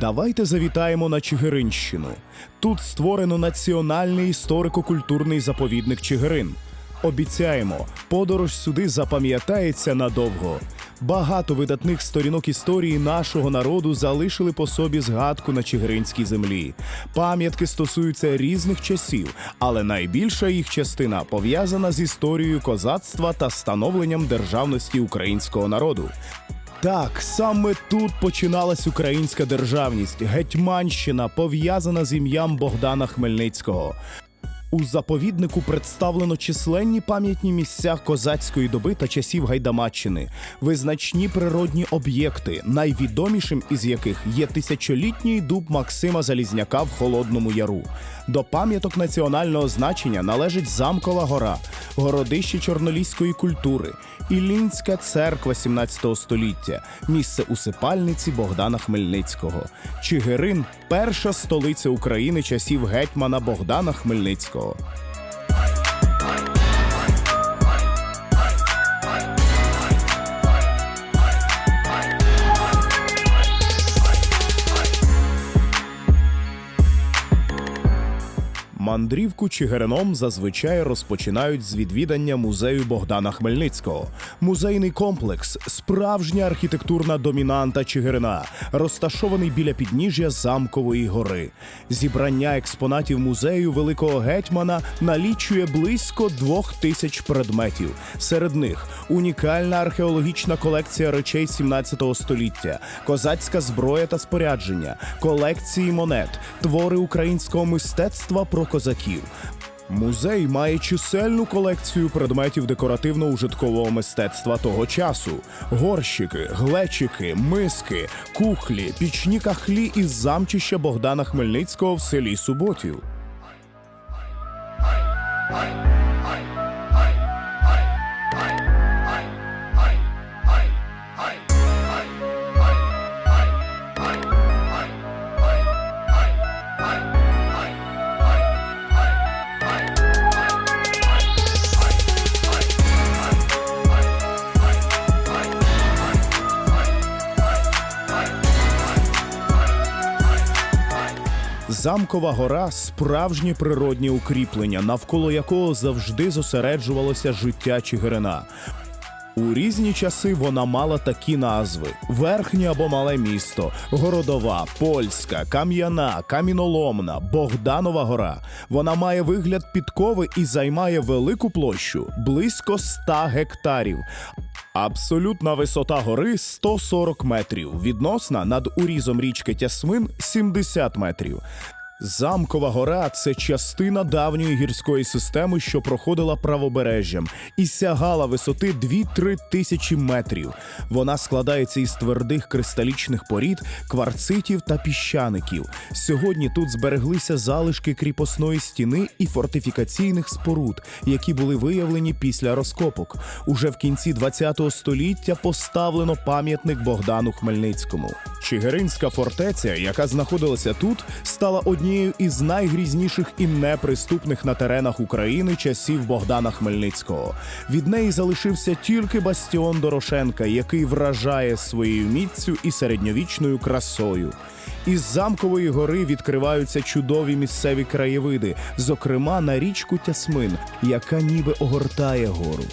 Давайте завітаємо на Чигиринщину. Тут створено національний історико-культурний заповідник Чигирин. Обіцяємо, подорож сюди запам'ятається надовго. Багато видатних сторінок історії нашого народу залишили по собі згадку на Чигиринській землі. Пам'ятки стосуються різних часів, але найбільша їх частина пов'язана з історією козацтва та становленням державності українського народу. Так, саме тут починалась українська державність, гетьманщина, пов'язана з ім'ям Богдана Хмельницького. У заповіднику представлено численні пам'ятні місця козацької доби та часів Гайдамаччини, визначні природні об'єкти, найвідомішим із яких є тисячолітній дуб Максима Залізняка в Холодному Яру. До пам'яток національного значення належить Замкова гора, городище чорноліської культури, Іллінська церква 17 століття, місце усипальниці Богдана Хмельницького. Чигирин перша столиця України часів гетьмана Богдана Хмельницького. go. Мандрівку Чигирином зазвичай розпочинають з відвідання музею Богдана Хмельницького. Музейний комплекс справжня архітектурна домінанта Чигирина, розташований біля підніжжя Замкової гори. Зібрання експонатів музею великого гетьмана налічує близько двох тисяч предметів. Серед них унікальна археологічна колекція речей 17 століття, козацька зброя та спорядження, колекції монет, твори українського мистецтва про козаків. Музей має чисельну колекцію предметів декоративно-ужиткового мистецтва того часу: горщики, глечики, миски, кухлі, пічні кахлі із замчища Богдана Хмельницького в селі Суботів. Замкова гора справжнє природнє укріплення, навколо якого завжди зосереджувалося життя Чигирина. У різні часи вона мала такі назви: верхнє або мале місто, городова, польська, кам'яна, каміноломна, Богданова гора. Вона має вигляд підкови і займає велику площу близько 100 гектарів. Абсолютна висота гори 140 метрів. Відносна над урізом річки Тясмин 70 метрів. Замкова гора це частина давньої гірської системи, що проходила правобережжям і сягала висоти 2-3 тисячі метрів. Вона складається із твердих кристалічних порід, кварцитів та піщаників. Сьогодні тут збереглися залишки кріпосної стіни і фортифікаційних споруд, які були виявлені після розкопок. Уже в кінці ХХ століття поставлено пам'ятник Богдану Хмельницькому. Чигиринська фортеця, яка знаходилася тут, стала однією із найгрізніших і неприступних на теренах України часів Богдана Хмельницького. Від неї залишився тільки бастіон Дорошенка, який вражає своєю міццю і середньовічною красою. Із замкової гори відкриваються чудові місцеві краєвиди, зокрема на річку Тясмин, яка ніби огортає гору.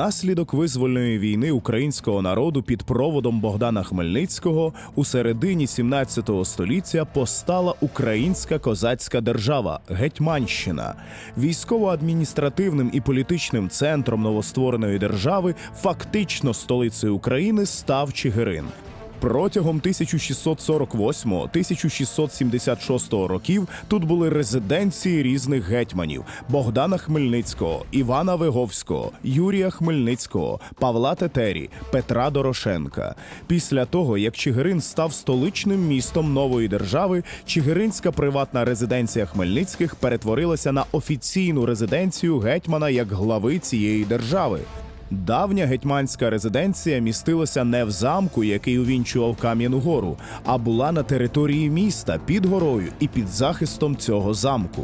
Унаслідок визвольної війни українського народу під проводом Богдана Хмельницького у середині 17 століття постала українська козацька держава Гетьманщина. Військово-адміністративним і політичним центром новоствореної держави, фактично столицею України, став Чигирин. Протягом 1648-1676 років тут були резиденції різних гетьманів: Богдана Хмельницького, Івана Виговського, Юрія Хмельницького, Павла Тетері, Петра Дорошенка. Після того, як Чигирин став столичним містом нової держави, Чигиринська приватна резиденція Хмельницьких перетворилася на офіційну резиденцію гетьмана як глави цієї держави. Давня гетьманська резиденція містилася не в замку, який увінчував Кам'яну гору, а була на території міста під горою і під захистом цього замку.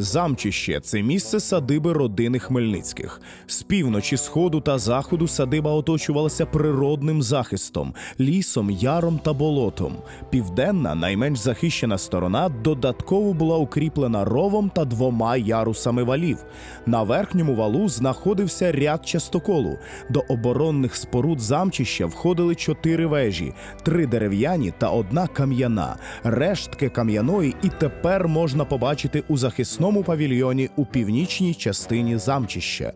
Замчище це місце садиби родини Хмельницьких. З півночі, сходу та заходу садиба оточувалася природним захистом, лісом, яром та болотом. Південна, найменш захищена сторона, додатково була укріплена ровом та двома ярусами валів. На верхньому валу знаходився ряд частоколу. До оборонних споруд замчища входили чотири вежі, три дерев'яні та одна кам'яна. Рештки кам'яної і тепер можна побачити у захисному павільйоні у північній частині замчища.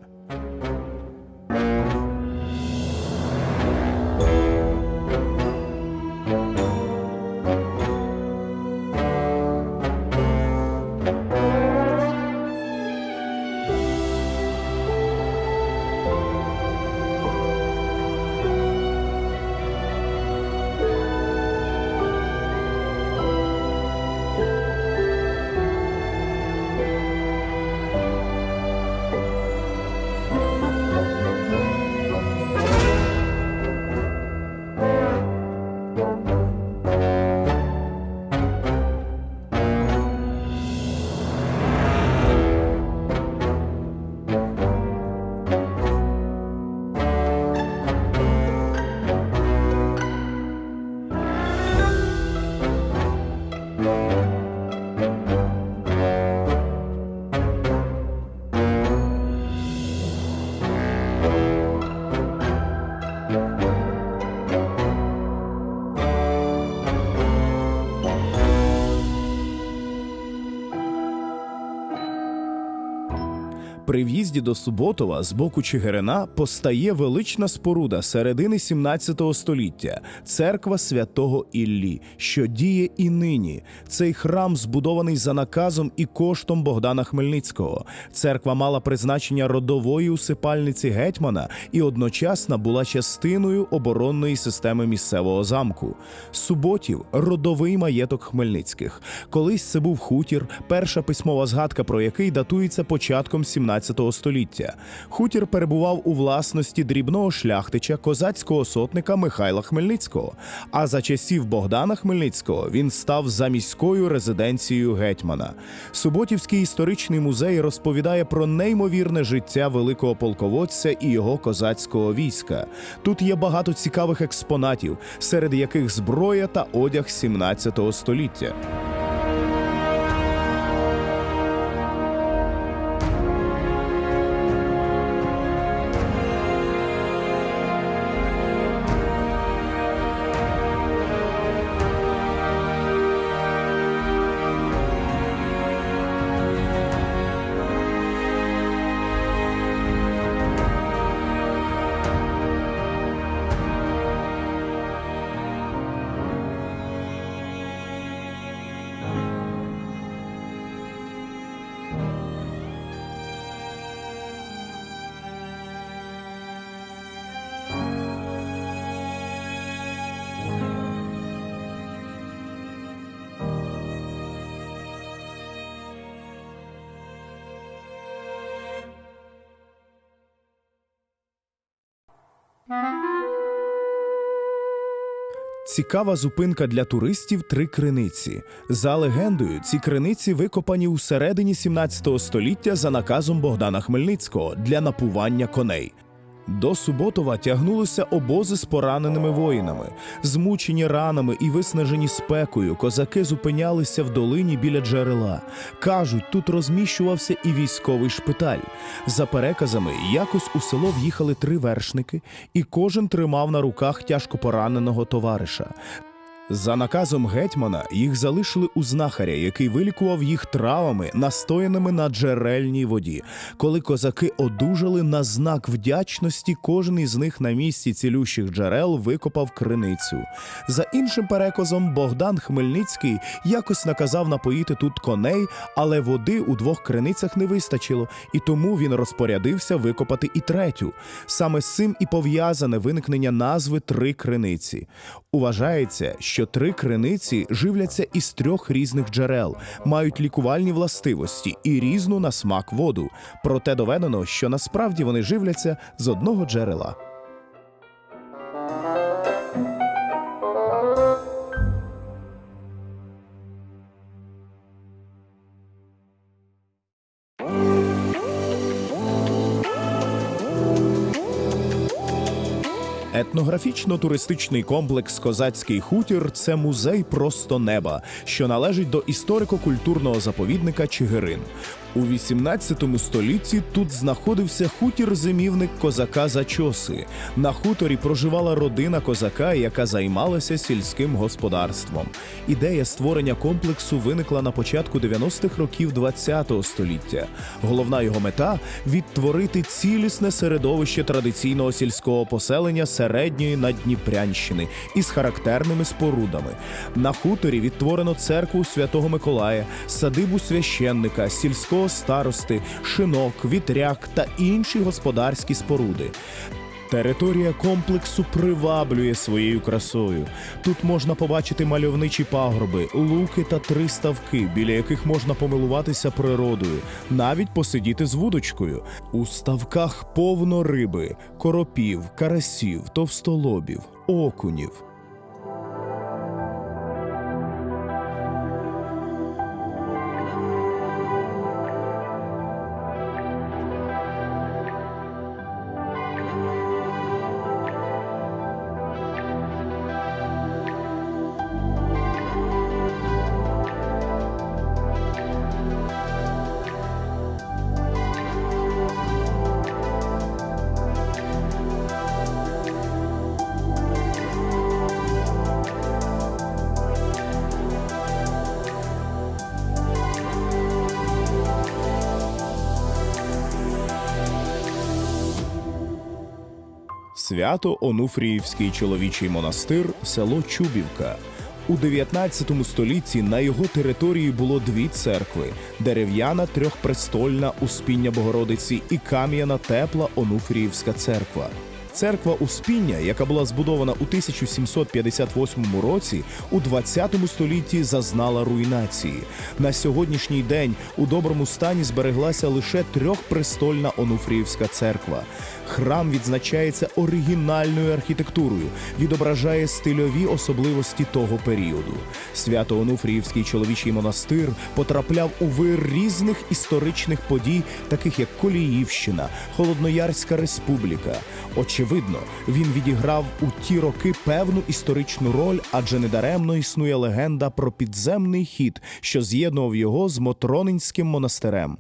При в'їзді до Суботова з боку Чигирина постає велична споруда середини 17 століття церква святого Іллі, що діє і нині. Цей храм збудований за наказом і коштом Богдана Хмельницького. Церква мала призначення родової усипальниці гетьмана і одночасно була частиною оборонної системи місцевого замку. Суботів родовий маєток Хмельницьких. Колись це був хутір, перша письмова згадка про який датується початком 17 століття. Хутір перебував у власності дрібного шляхтича козацького сотника Михайла Хмельницького. А за часів Богдана Хмельницького він став заміською резиденцією гетьмана. Суботівський історичний музей розповідає про неймовірне життя великого полководця і його козацького війська. Тут є багато цікавих експонатів, серед яких зброя та одяг 17 століття. Цікава зупинка для туристів три криниці. За легендою, ці криниці викопані у середині 17 століття за наказом Богдана Хмельницького для напування коней. До Суботова тягнулися обози з пораненими воїнами. Змучені ранами і виснажені спекою, козаки зупинялися в долині біля джерела. Кажуть, тут розміщувався і військовий шпиталь. За переказами, якось у село в'їхали три вершники, і кожен тримав на руках тяжко пораненого товариша. За наказом гетьмана їх залишили у знахаря, який вилікував їх травами, настояними на джерельній воді. Коли козаки одужали на знак вдячності, кожен із них на місці цілющих джерел викопав криницю. За іншим переказом, Богдан Хмельницький якось наказав напоїти тут коней, але води у двох криницях не вистачило, і тому він розпорядився викопати і третю. Саме з цим і пов'язане виникнення назви Три криниці. Уважається, що три криниці живляться із трьох різних джерел, мають лікувальні властивості і різну на смак воду. Проте доведено, що насправді вони живляться з одного джерела. Етнографічно-туристичний комплекс Козацький хутір це музей просто неба, що належить до історико-культурного заповідника Чигирин. У 18 столітті тут знаходився хутір-зимівник козака Зачоси. На хуторі проживала родина козака, яка займалася сільським господарством. Ідея створення комплексу виникла на початку 90-х років ХХ століття. Головна його мета відтворити цілісне середовище традиційного сільського поселення середньої Надніпрянщини із характерними спорудами. На хуторі відтворено церкву Святого Миколая, садибу священника, сільського старости, шинок, вітряк та інші господарські споруди. Територія комплексу приваблює своєю красою. Тут можна побачити мальовничі пагорби, луки та три ставки, біля яких можна помилуватися природою, навіть посидіти з вудочкою. У ставках повно риби, коропів, карасів, товстолобів, окунів. Свято Онуфріївський чоловічий монастир, село Чубівка. У 19 столітті на його території було дві церкви: дерев'яна трьохпрестольна Успіння Богородиці і кам'яна тепла Онуфріївська церква. Церква Успіння, яка була збудована у 1758 році, у 20 столітті зазнала руйнації. На сьогоднішній день у доброму стані збереглася лише трьохпрестольна Онуфріївська церква. Храм відзначається оригінальною архітектурою, відображає стильові особливості того періоду. Свято Онуфріївський чоловічий монастир потрапляв у вир різних історичних подій, таких як Коліївщина, Холодноярська республіка. Очевидно, він відіграв у ті роки певну історичну роль, адже недаремно існує легенда про підземний хід, що з'єднував його з Мотронинським монастирем.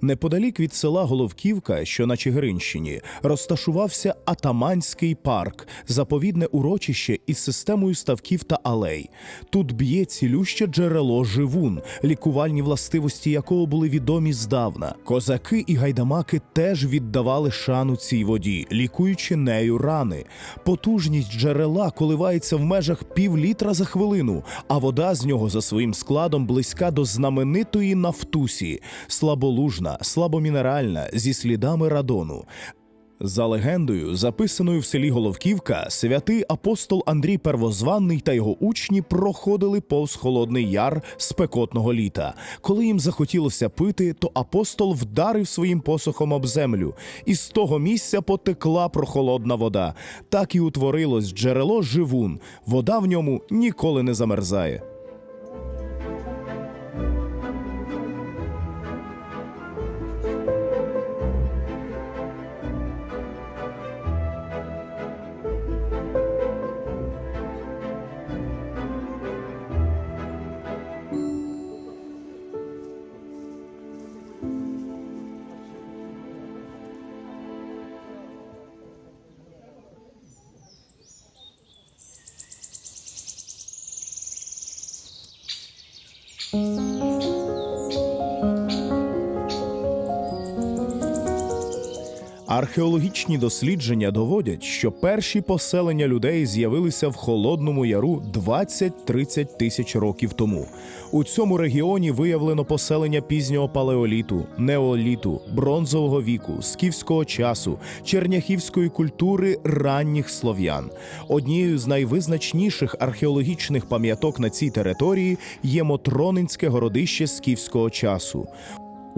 Неподалік від села Головківка, що на Чигиринщині, розташувався Атаманський парк, заповідне урочище із системою ставків та алей. Тут б'є цілюще джерело живун, лікувальні властивості якого були відомі здавна. Козаки і гайдамаки теж віддавали шану цій воді, лікуючи нею рани. Потужність джерела коливається в межах пів літра за хвилину, а вода з нього за своїм складом близька до знаменитої Нафтусі, слаболужна, слабомінеральна, зі слідами радону. За легендою, записаною в селі Головківка, святий апостол Андрій Первозванний та його учні проходили повз холодний яр спекотного літа. Коли їм захотілося пити, то апостол вдарив своїм посохом об землю, і з того місця потекла прохолодна вода. Так і утворилось джерело живун. Вода в ньому ніколи не замерзає. Археологічні дослідження доводять, що перші поселення людей з'явилися в Холодному Яру 20-30 тисяч років тому. У цьому регіоні виявлено поселення пізнього палеоліту, неоліту, бронзового віку, скіфського часу, черняхівської культури ранніх слов'ян. Однією з найвизначніших археологічних пам'яток на цій території є Мотронинське городище скіфського часу.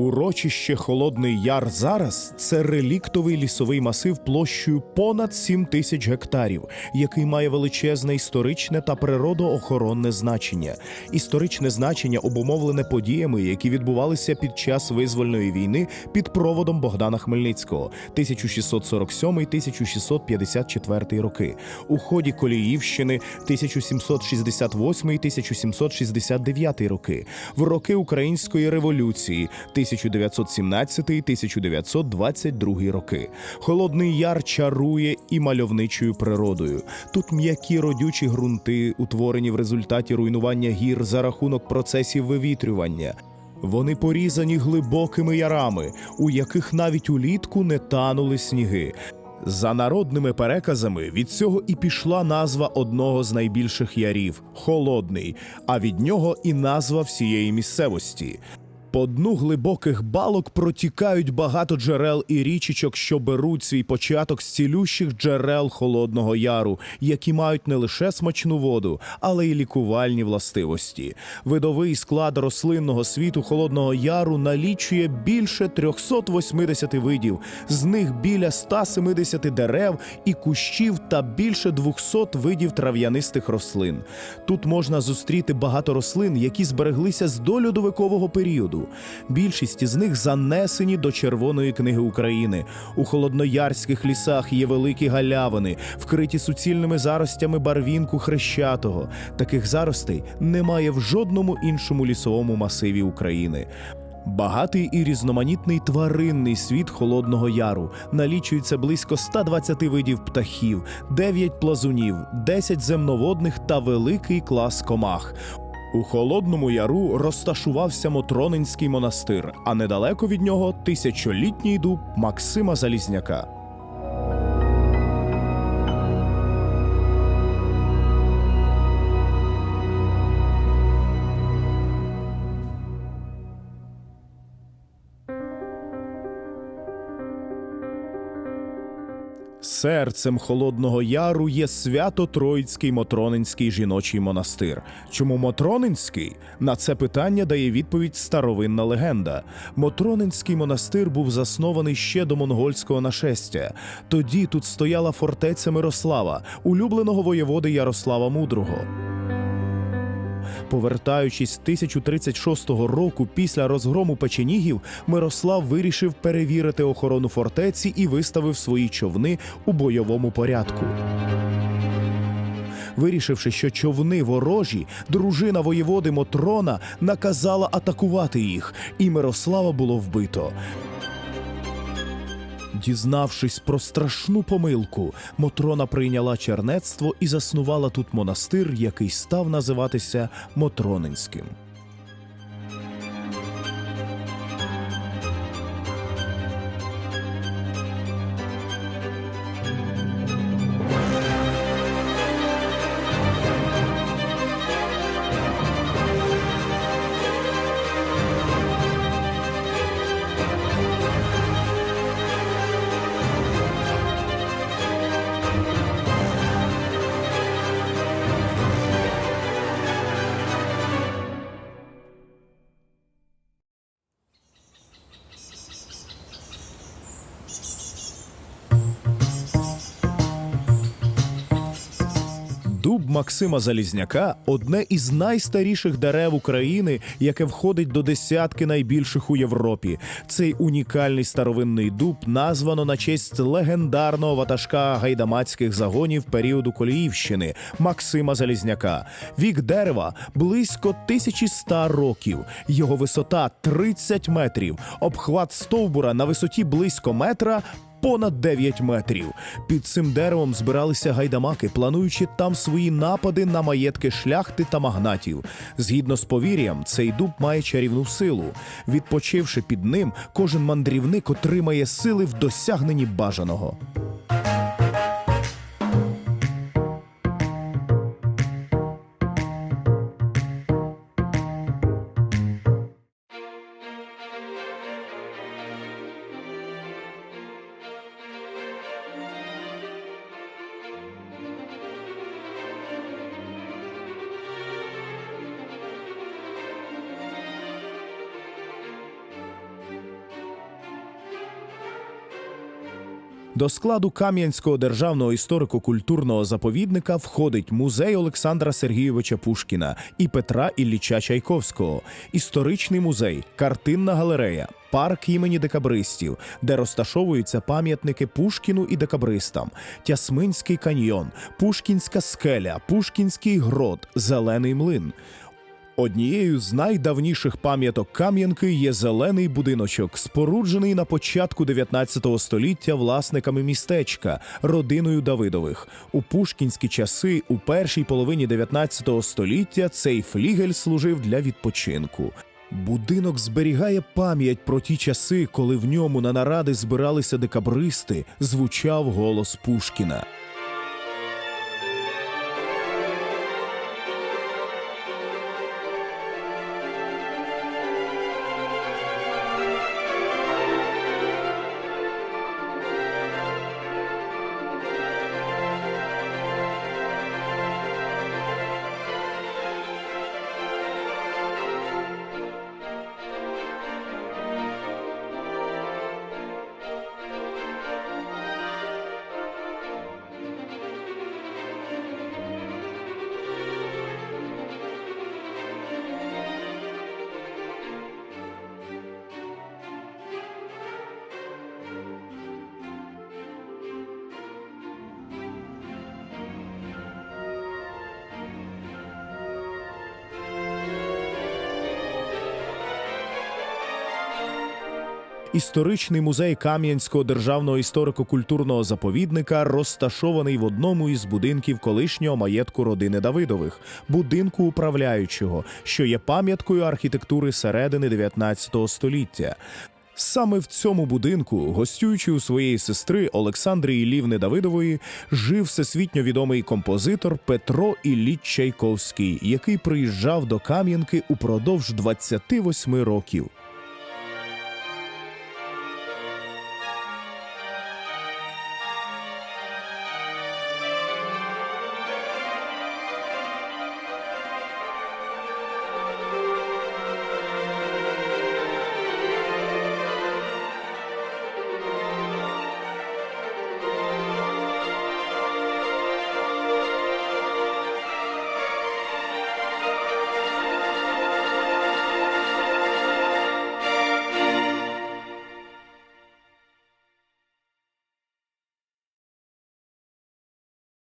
Урочище Холодний Яр зараз це реліктовий лісовий масив площею понад 7 тисяч гектарів, який має величезне історичне та природоохоронне значення. Історичне значення обумовлене подіями, які відбувалися під час визвольної війни під проводом Богдана Хмельницького 1647-1654 роки, у ході Коліївщини 1768-1769 роки, в роки Української революції 1917-1922 роки. Холодний яр чарує і мальовничою природою. Тут м'які родючі ґрунти, утворені в результаті руйнування гір за рахунок процесів вивітрювання. Вони порізані глибокими ярами, у яких навіть улітку не танули сніги. За народними переказами від цього і пішла назва одного з найбільших ярів холодний, а від нього і назва всієї місцевості. По дну глибоких балок протікають багато джерел і річечок, що беруть свій початок з цілющих джерел Холодного Яру, які мають не лише смачну воду, але й лікувальні властивості. Видовий склад рослинного світу Холодного Яру налічує більше 380 видів, з них біля 170 дерев і кущів та більше 200 видів трав'янистих рослин. Тут можна зустріти багато рослин, які збереглися з дольодовикового періоду. Більшість із них занесені до Червоної книги України. У холодноярських лісах є великі галявини, вкриті суцільними заростями барвінку хрещатого. Таких заростей немає в жодному іншому лісовому масиві України. Багатий і різноманітний тваринний світ Холодного Яру налічується близько 120 видів птахів, 9 плазунів, 10 земноводних та великий клас комах. У Холодному Яру розташувався Мотронинський монастир, а недалеко від нього тисячолітній дуб Максима Залізняка. Серцем Холодного Яру є Свято-Троїцький Мотронинський жіночий монастир. Чому Мотронинський? На це питання дає відповідь старовинна легенда. Мотронинський монастир був заснований ще до монгольського нашестя. Тоді тут стояла фортеця Мирослава, улюбленого воєводи Ярослава Мудрого. Повертаючись з 1036 року після розгрому печенігів, Мирослав вирішив перевірити охорону фортеці і виставив свої човни у бойовому порядку. Вирішивши, що човни ворожі, дружина воєводи Мотрона наказала атакувати їх, і Мирослава було вбито. Дізнавшись про страшну помилку, Мотрона прийняла чернецтво і заснувала тут монастир, який став називатися Мотронинським. Максима Залізняка одне із найстаріших дерев України, яке входить до десятки найбільших у Європі. Цей унікальний старовинний дуб названо на честь легендарного ватажка гайдамацьких загонів періоду Коліївщини Максима Залізняка. Вік дерева близько 1100 років. Його висота 30 метрів. Обхват стовбура на висоті близько метра понад 9 метрів. Під цим деревом збиралися гайдамаки, плануючи там свої напади на маєтки шляхти та магнатів. Згідно з повір'ям, цей дуб має чарівну силу. Відпочивши під ним, кожен мандрівник отримає сили в досягненні бажаного. До складу Кам'янського державного історико-культурного заповідника входить музей Олександра Сергійовича Пушкіна і Петра Ілліча Чайковського, історичний музей, картинна галерея, парк імені декабристів, де розташовуються пам'ятники Пушкіну і декабристам, Тясминський каньйон, Пушкінська скеля, Пушкінський грот, Зелений млин. Однією з найдавніших пам'яток Кам'янки є зелений будиночок, споруджений на початку 19 століття власниками містечка, родиною Давидових. У пушкінські часи, у першій половині 19 століття, цей флігель служив для відпочинку. Будинок зберігає пам'ять про ті часи, коли в ньому на наради збиралися декабристи, звучав голос Пушкіна. Історичний музей Кам'янського державного історико-культурного заповідника розташований в одному із будинків колишнього маєтку родини Давидових, будинку управляючого, що є пам'яткою архітектури середини 19 століття. Саме в цьому будинку, гостюючи у своєї сестри Олександри Іллівни Давидової, жив всесвітньо відомий композитор Петро Ілліч Чайковський, який приїжджав до Кам'янки упродовж 28 років.